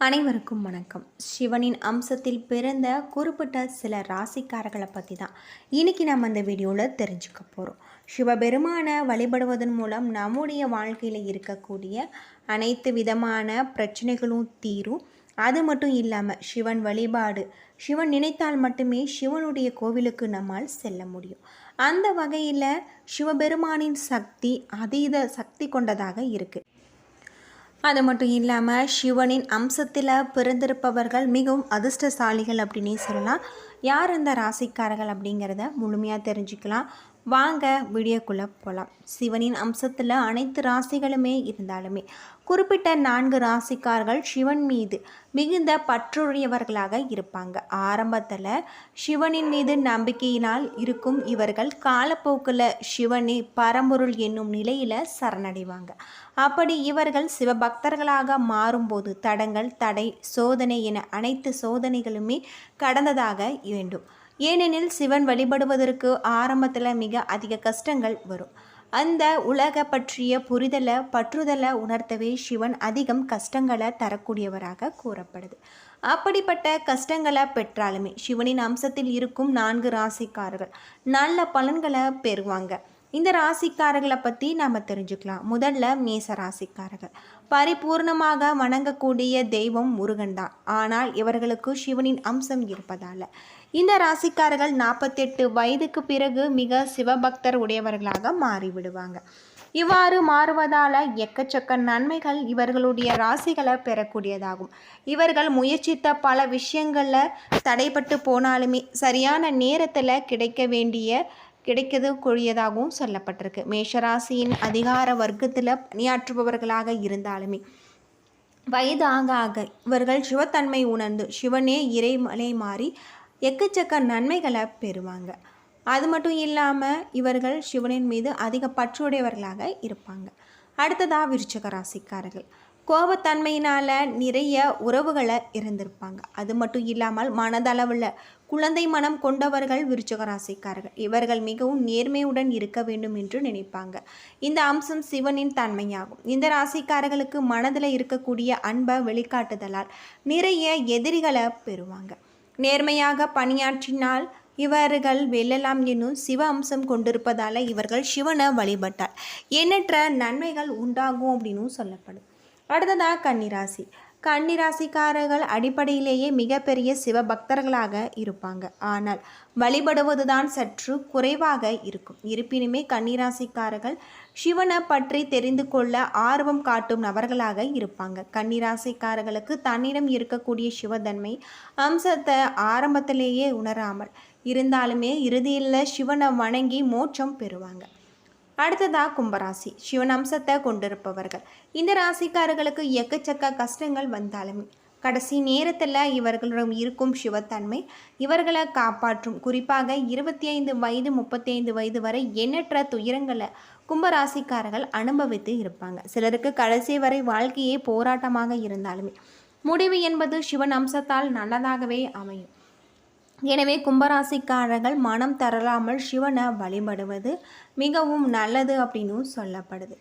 அனைவருக்கும் வணக்கம். சிவனின் அம்சத்தில் பிறந்த குறிப்பிட்ட சில ராசிக்காரர்களை பற்றி தான் இன்னைக்கு நம்ம இந்த வீடியோவில் தெரிஞ்சுக்க போகிறோம் சிவபெருமானை வழிபடுவதன் மூலம் நம்முடைய வாழ்க்கையில் இருக்கக்கூடிய அனைத்து விதமான பிரச்சனைகளும் தீரும். அது மட்டும் இல்லாமல் சிவன் வழிபாடு சிவன் நினைத்தால் மட்டுமே சிவனுடைய கோவிலுக்கு நம்மால் செல்ல முடியும். அந்த வகையில் சிவபெருமானின் சக்தி அதீத சக்தி கொண்டதாக இருக்குது அது மட்டும் இல்லாமல் சிவனின் அம்சத்தில் பிறந்திருப்பவர்கள் மிகவும் அதிர்ஷ்டசாலிகள் அப்படின்னே சொல்லலாம். யார் அந்த ராசிக்காரர்கள் அப்படிங்கிறத முழுமையாக தெரிஞ்சுக்கலாம். வாங்க வீடியோக்குள்ளே போகலாம் சிவனின் அம்சத்தில் அனைத்து ராசிகளுமே இருந்தாலுமே குறிப்பிட்ட நான்கு ராசிக்கார்கள் சிவன் மீது மிகுந்த பற்றுடையவர்களாக இருப்பாங்க. ஆரம்பத்தில் சிவனின் மீது நம்பிக்கையினால் இருக்கும் இவர்கள் காலப்போக்கில் சிவனே பரம்பொருள் என்னும் நிலையில் சரணடைவாங்க. அப்படி இவர்கள் சிவபக்தர்களாக மாறும்போது தடங்கள் தடை சோதனை என அனைத்து சோதனைகளுமே கடந்ததாக வேண்டும். ஏனெனில் சிவன் வழிபடுவதற்கு ஆரம்பத்தில் மிக அதிக கஷ்டங்கள் வரும். அந்த உலக பற்றிய புரிதலை பற்றுதலை உணர்த்தவே சிவன் அதிகம் கஷ்டங்களை தரக்கூடியவராக கூறப்படுது. அப்படிப்பட்ட கஷ்டங்களை பெற்றாலுமே சிவனின் அம்சத்தில் இருக்கும் நான்கு ராசிக்காரர்கள் நல்ல பலன்களை பெறுவாங்க. இந்த ராசிக்காரர்களை பற்றி நாம் தெரிஞ்சுக்கலாம். முதல்ல மேச ராசிக்காரர்கள். பரிபூர்ணமாக வணங்கக்கூடிய தெய்வம் முருகன் தான் ஆனால் இவர்களுக்கு சிவனின் அம்சம் இருப்பதால். இந்த ராசிக்காரர்கள் நாற்பத்தெட்டு வயதுக்கு பிறகு மிக சிவபக்தர் உடையவர்களாக மாறிவிடுவாங்க. இவ்வாறு மாறுவதால் எக்கச்சக்க நன்மைகள் இவர்களுடைய ராசிகளை பெறக்கூடியதாகும். இவர்கள் முயற்சித்த பல விஷயங்களில் தடைப்பட்டு போனாலுமே சரியான நேரத்தில் கிடைக்க வேண்டிய கிடைக்கிறது கூடியதாகவும் சொல்லப்பட்டிருக்கு. மேஷராசியின் அதிகார வர்க்கத்தில் பணியாற்றுபவர்களாக இருந்தாலுமே வயது ஆக ஆக இவர்கள் சிவத்தன்மை உணர்ந்து சிவனே இறைமலை மாறி எக்கச்சக்க நன்மைகளை பெறுவாங்க. அது மட்டும் இல்லாமல் இவர்கள் சிவனின் மீது அதிக பற்றுடையவர்களாக இருப்பாங்க. அடுத்ததாக விருச்சக ராசிக்காரர்கள். கோபத்தன்மையினால் நிறைய உறவுகளை இருந்திருப்பாங்க அது மட்டும் இல்லாமல் மனதளவில் குழந்தை மனம் கொண்டவர்கள் விருச்சக ராசிக்காரர்கள். இவர்கள் மிகவும் நேர்மையுடன் இருக்க வேண்டும் என்று நினைப்பாங்க. இந்த அம்சம் சிவனின் தன்மையாகும். இந்த ராசிக்காரர்களுக்கு மனதில் இருக்கக்கூடிய அன்பை வெளிக்காட்டுதலால் நிறைய எதிரிகளை பெறுவாங்க. நேர்மையாக பணியாற்றினால் இவர்கள் வெல்லலாம் என்னும் சிவ அம்சம் கொண்டிருப்பதால் இவர்கள் சிவனை வழிபட்டால் எண்ணற்ற நன்மைகள் உண்டாகும் அப்படின்னும் சொல்லப்படும். அடுத்ததாக கன்னிராசி. கன்னிராசிக்காரர்கள் அடிப்படையிலேயே மிகப்பெரிய சிவபக்தர்களாக இருப்பாங்க. ஆனால் வழிபடுவதுதான் சற்று குறைவாக இருக்கும். இருப்பினுமே கன்னிராசிக்காரர்கள் சிவனை பற்றி தெரிந்து கொள்ள ஆர்வம் காட்டும் நபர்களாக இருப்பாங்க. கன்னிராசிக்காரர்களுக்கு தன்னிடம் இருக்கக்கூடிய சிவதன்மை அம்சத்தை ஆரம்பத்திலேயே உணராமல் இருந்தாலுமே இறுதியில் சிவனை வணங்கி மோட்சம் பெறுவாங்க. அடுத்ததாக கும்பராசி. சிவன் அம்சத்தை கொண்டிருப்பவர்கள். இந்த ராசிக்காரர்களுக்கு எக்கச்சக்க கஷ்டங்கள் வந்தாலுமே கடைசி நேரத்தில் இவர்களிடம் இருக்கும் சிவத்தன்மை இவர்களை காப்பாற்றும். குறிப்பாக இருபத்தி ஐந்து வயது முப்பத்தி ஐந்து வயது வரை எண்ணற்ற துயரங்களை கும்பராசிக்காரர்கள் அனுபவித்து இருப்பாங்க. சிலருக்கு கடைசி வரை வாழ்க்கையே போராட்டமாக இருந்தாலுமே முடிவு என்பது சிவன் அம்சத்தால் நல்லதாகவே அமையும். எனவே கும்பராசிக்காரர்கள் மனம் தரலாமல் சிவனை வழிபடுவது மிகவும் நல்லது அப்படின்னு சொல்லப்படுது.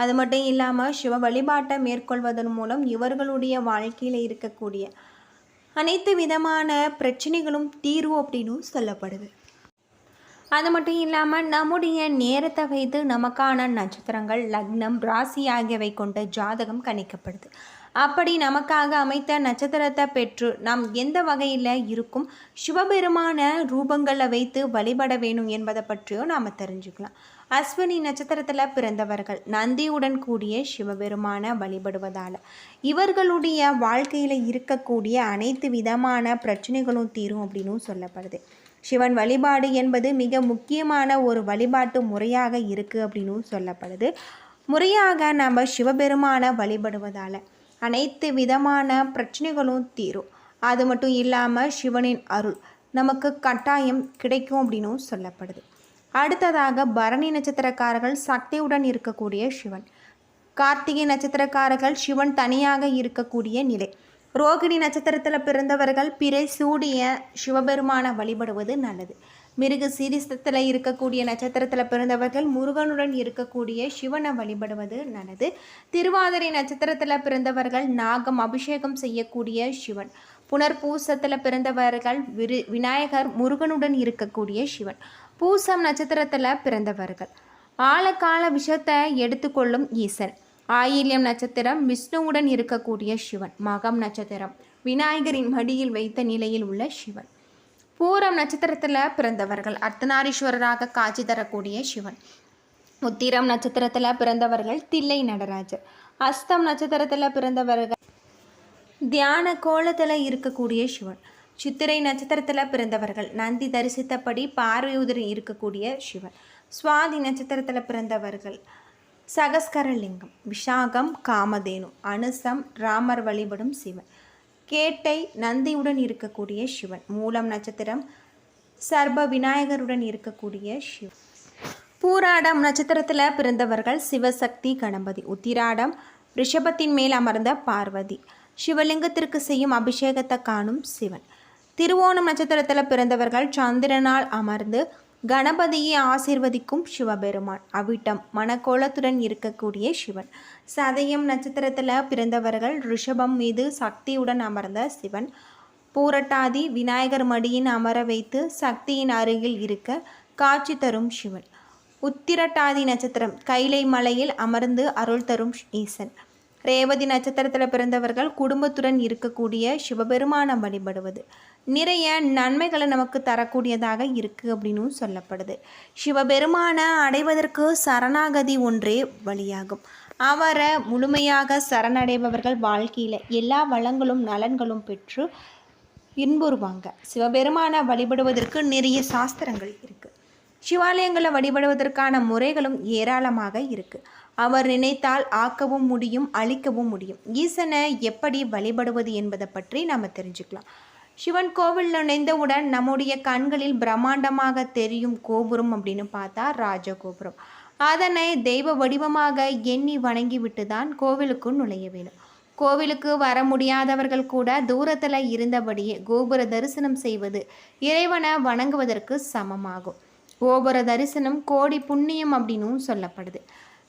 அது மட்டும் இல்லாமல் சிவ வழிபாட்டை மேற்கொள்வதன் மூலம் இவர்களுடைய வாழ்க்கையில் இருக்கக்கூடிய அனைத்து விதமான பிரச்சனைகளும் தீர்வு அப்படின்னு சொல்லப்படுது. அது மட்டும் இல்லாமல் நம்முடைய நேரத்தை வைத்து நமக்கான நட்சத்திரங்கள் லக்னம் ராசி ஆகியவை கொண்ட ஜாதகம் கணிக்கப்படுது. அப்படி நமக்காக அமைத்த நட்சத்திரத்தை பெற்று நாம் எந்த வகையில் இருக்கும் சிவபெருமான ரூபங்களை வைத்து வழிபட வேணும் என்பதை பற்றியும் நாம் தெரிஞ்சுக்கலாம். அஸ்வினி நட்சத்திரத்தில் பிறந்தவர்கள் நந்தியுடன் கூடிய சிவபெருமான வழிபடுவதால் இவர்களுடைய வாழ்க்கையில் இருக்கக்கூடிய அனைத்து விதமான பிரச்சனைகளும் தீரும் அப்படின்னும் சொல்லப்படுது. சிவன் வழிபாடு என்பது மிக முக்கியமான ஒரு வழிபாட்டு முறையாக இருக்குது அப்படின்னு சொல்லப்படுது. முறையாக நம்ம சிவபெருமானை வழிபடுவதால் அனைத்து விதமான பிரச்சனைகளும் தீரும். அது மட்டும் இல்லாமல் சிவனின் அருள் நமக்கு கட்டாயம் கிடைக்கும் அப்படின்னும் சொல்லப்படுது. அடுத்ததாக பரணி நட்சத்திரக்காரர்கள் சக்தியுடன் இருக்கக்கூடிய சிவன். கார்த்திகை நட்சத்திரக்காரர்கள் சிவன் தனியாக இருக்கக்கூடிய நிலை. ரோகிணி நட்சத்திரத்தில் பிறந்தவர்கள் பிறை சூடிய சிவபெருமான வழிபடுவது நல்லது. மிருக சீரிசத்தில் இருக்கக்கூடிய நட்சத்திரத்தில் பிறந்தவர்கள் முருகனுடன் இருக்கக்கூடிய சிவனை வழிபடுவது நல்லது. திருவாதிரை நட்சத்திரத்தில் பிறந்தவர்கள் நாகம் அபிஷேகம் செய்யக்கூடிய சிவன். புனர்பூசத்தில் பிறந்தவர்கள் விரு விநாயகர் முருகனுடன் இருக்கக்கூடிய சிவன். பூசம் நட்சத்திரத்தில் பிறந்தவர்கள். ஆழக்கால விஷத்தை எடுத்துக்கொள்ளும் ஈசன். ஆயில்யம் நட்சத்திரம் விஷ்ணுவுடன் இருக்கக்கூடிய சிவன். மகம் நட்சத்திரம். விநாயகரின் மடியில் வைத்த நிலையில் உள்ள சிவன். பூரம் நட்சத்திரத்தில் பிறந்தவர்கள். அர்த்தநாரீஸ்வரராக காட்சி தரக்கூடிய சிவன். உத்திரம் நட்சத்திரத்தில் பிறந்தவர்கள் தில்லை நடராஜர். அஸ்தம் நட்சத்திரத்தில் பிறந்தவர்கள் தியான கோலத்தில் இருக்கக்கூடிய சிவன். சித்திரை நட்சத்திரத்தில் பிறந்தவர்கள் நந்தி தரிசித்தபடி பார்வையுதிரி இருக்கக்கூடிய சிவன். சுவாதி நட்சத்திரத்தில் பிறந்தவர்கள் சகஸ்கரலிங்கம் விஷாகம் காமதேனு அனுசம் ராமர் வழிபடும் சிவன். கேட்டை நந்தியுடன் இருக்கக்கூடிய சிவன். மூலம் நட்சத்திரம் சர்ப விநாயகருடன் இருக்கக்கூடிய சிவன். பூராடம் நட்சத்திரத்தில் பிறந்தவர்கள் சிவசக்தி கணபதி. உத்திராடம் ரிஷபத்தின் மேல் அமர்ந்த பார்வதி. சிவலிங்கத்திற்கு செய்யும் அபிஷேகத்தை காணும் சிவன். திருவோணம் நட்சத்திரத்தில் பிறந்தவர்கள் சந்திரனால் அமர்ந்து கணபதியை ஆசீர்வதிக்கும் சிவபெருமான். அவிட்டம் மணக்கோலத்துடன் இருக்கக்கூடிய சிவன். சதயம் நட்சத்திரத்தில் பிறந்தவர்கள் ரிஷபம் மீது சக்தியுடன் அமர்ந்த சிவன். பூரட்டாதி விநாயகர் மடியின் அமர வைத்து சக்தியின் அருகில் இருக்க காட்சி தரும் சிவன். உத்திரட்டாதி நட்சத்திரம் கைலை மலையில் அமர்ந்து அருள் தரும் ஈசன். ரேவதி நட்சத்திரத்தில் பிறந்தவர்கள் குடும்பத்துடன் இருக்கக்கூடிய சிவபெருமானம் வழிபடுவது. நிறைய நன்மைகளை நமக்கு தரக்கூடியதாக இருக்குது அப்படின்னு சொல்லப்படுது. சிவபெருமானை அடைவதற்கு சரணாகதி ஒன்றே வழியாகும். அவரை முழுமையாக சரணடைபவர்கள் வாழ்க்கையில் எல்லா வளங்களும் நலன்களும் பெற்று இன்புறுவாங்க. சிவபெருமானை வழிபடுவதற்கு நிறைய சாஸ்திரங்கள் இருக்குது சிவாலயங்களை வழிபடுவதற்கான முறைகளும் ஏராளமாக இருக்குது அவர் நினைத்தால் ஆக்கவும் முடியும் அழிக்கவும் முடியும். ஈசனை எப்படி வழிபடுவது என்பதை பற்றி நாம் தெரிஞ்சுக்கலாம். சிவன் கோவில் நுழைந்தவுடன் நம்முடைய கண்களில் பிரம்மாண்டமாக தெரியும் கோபுரம் அப்படின்னு பார்த்தா ராஜகோபுரம். அதனை தெய்வ வடிவமாக எண்ணி வணங்கிவிட்டு தான் கோவிலுக்கு நுழைய வேணும் கோவிலுக்கு வர முடியாதவர்கள் கூட தூரத்தில் இருந்தபடியே கோபுர தரிசனம் செய்வது இறைவனை வணங்குவதற்கு சமமாகும். கோபுர தரிசனம் கோடி புண்ணியம் அப்படின்னும் சொல்லப்படுது.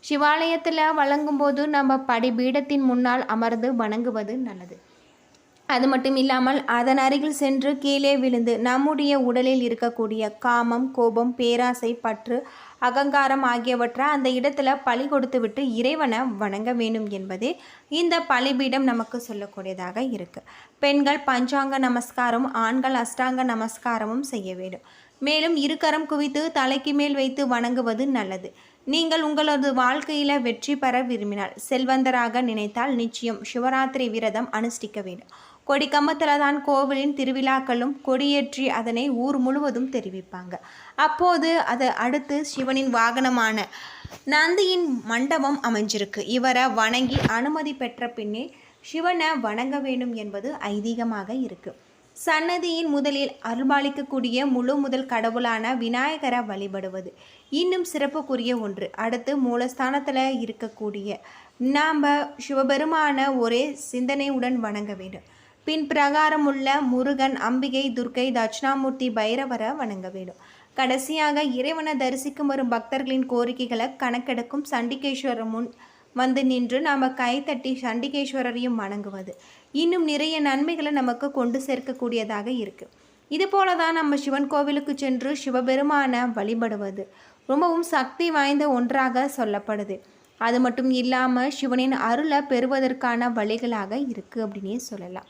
சிவாலயத்தில் வழங்கும்போது நம்ம படிபீடத்தின் முன்னால் அமர்ந்து வணங்குவது நல்லது. அது மட்டும் இல்லாமல் அதன் அருகில் சென்று கீழே விழுந்து நம்முடைய உடலில் இருக்கக்கூடிய காமம் கோபம் பேராசை பற்று அகங்காரம் ஆகியவற்றை அந்த இடத்துல பழி கொடுத்து விட்டு இறைவனை வணங்க வேண்டும் என்பதே இந்த பலிபீடம் நமக்கு சொல்லக்கூடியதாக இருக்குது பெண்கள் பஞ்சாங்க நமஸ்காரம் ஆண்கள் அஷ்டாங்க நமஸ்காரமும் செய்ய வேண்டும். மேலும் இருக்கரம் குவித்து தலைக்கு மேல் வைத்து வணங்குவது நல்லது. நீங்கள் உங்களது வாழ்க்கையில் வெற்றி பெற விரும்பினால் செல்வந்தராக நினைத்தால் நிச்சயம் சிவராத்திரி விரதம் அனுஷ்டிக்க வேண்டும். கொடி கம்பத்தில் தான் கோவிலின் திருவிழாக்களும் கொடியேற்றி அதனை ஊர் முழுவதும் தெரிவிப்பாங்க. அப்போது அதை அடுத்து சிவனின் வாகனமான நந்தியின் மண்டபம் அமைஞ்சிருக்கு. இவரை வணங்கி அனுமதி பெற்ற பின்னே சிவனை வணங்க வேண்டும் என்பது ஐதீகமாக இருக்குது சன்னதியின் முதலில் அருள்பாலிக்கக்கூடிய முழு முதல் கடவுளான விநாயகரை வழிபடுவது இன்னும் சிறப்புக்குரிய ஒன்று. அடுத்து மூலஸ்தானத்தில் இருக்கக்கூடிய நாம் சிவபெருமான ஒரே சிந்தனையுடன் வணங்க வேண்டும். பின் பிரகாரம் உள்ள முருகன் அம்பிகை துர்க்கை தட்சிணாமூர்த்தி பைரவரை வணங்க வேண்டும். கடைசியாக இறைவனை தரிசிக்கும் வரும் பக்தர்களின் கோரிக்கைகளை கணக்கெடுக்கும் சண்டிகேஸ்வரர் முன் வந்து நின்று நாம் கைத்தட்டி சண்டிகேஸ்வரரையும் வணங்குவது. இன்னும் நிறைய நன்மைகளை நமக்கு கொண்டு சேர்க்கக்கூடியதாக இருக்குது இது போல தான் நம்ம சிவன் கோவிலுக்கு சென்று சிவபெருமானை வழிபடுவது ரொம்பவும் சக்தி வாய்ந்த ஒன்றாக சொல்லப்படுது. அது மட்டும் இல்லாமல் சிவனின் அருளை பெறுவதற்கான வழிகளாக இருக்குது அப்படின்னே சொல்லலாம்.